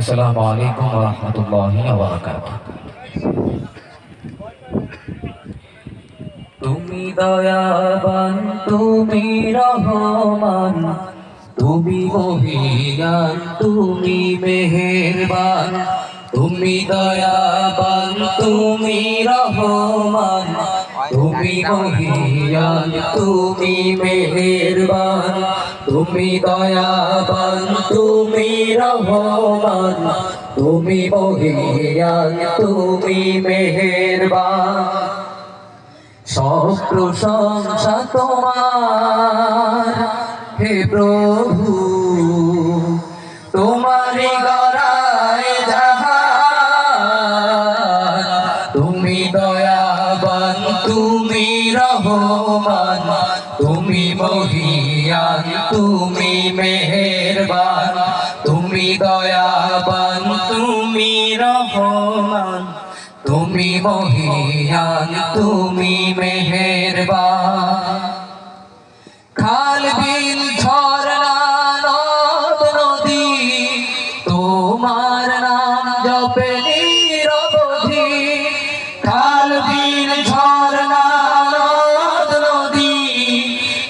আসসালামু আলাইকুম ওয়া রাহমাতুল্লাহি ওয়া বারাকাতুহু তুমি দয়াবান তুমি রহমান, তুমি মহিয়ান তুমি মেহেরবান, তুমি দয়াবান তুমি রহমান। তুমি মহিয়ান তুমি মেহেরবান, তুমি দয়াবান, তুমি রহমান, তুমি মহিয়ান তুমি মেহেরবান। সব প্রশংসা তোমার, হে প্রভু। দয়াবান তুমি রহমান, তুমি মহিয়ান, তুমি মেহেরবান, তুমি দয়াবান, তুমি রহমান, তুমি মহিয়ান, তুমি মেহেরবান। খাল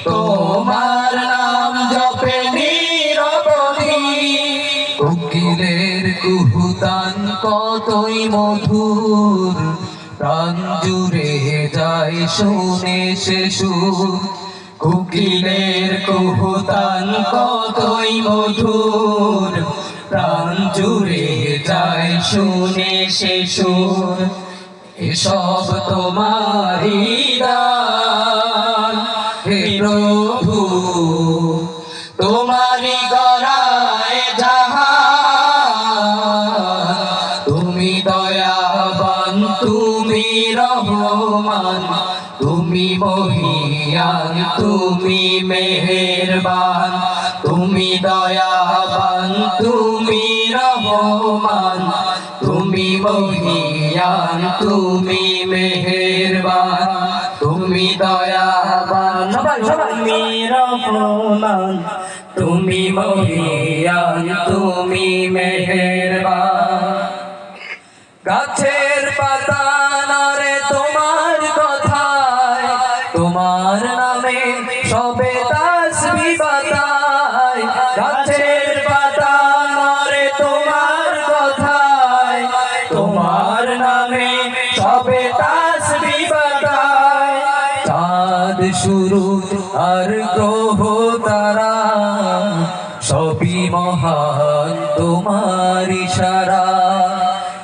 তোমার নাম কুহুতান কতই মধুর। প্রাণ যায় শুনে সে সুর। কুকিলের কুহুতান কতই মধুর। প্রাণ জুড়ে যায় শুনে সে সুর। এসব তোমারই দান। হে প্রভু তোমারি গড়ায় জাহান তুমি দয়াবান, তুমি রহমান। তুমি মহিয়ান, তুমি মেহেরবান। তুমি দয়াবান, তুমি রহমান। তুমি মহিয়ান তুমি মেহেরবান তুমি দয়াবান তুমি রহমান তুমি মহিয়ান তুমি মেহেরবান। গাছের পাতা নরে তোমার কথায় তোমার নামে সবে শুরু আর গ্রহ তারা সবই মহান, তোমার ইশারা।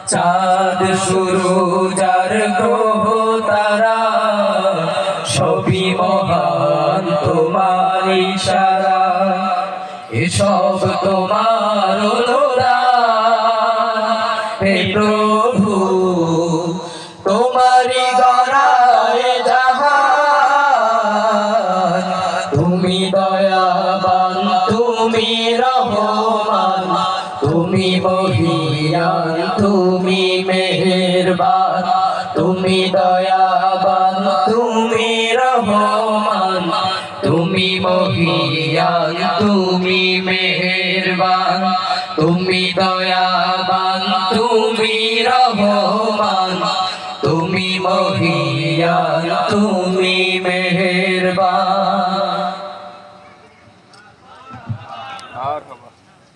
চাঁদ শুরু, যার গ্রহ তারা সবই মহান, তোমার ইশারা। এসব তোমার তুমি মহিয়ান, তুমি মেহেরবান। তুমি দয়াবান, তুমি রহমান। তুমি মহিয়ান, তুমি মেহেরবান। তুমি দয়াবান, তুমি রহমান। তুমি মহিয়ান, তুমি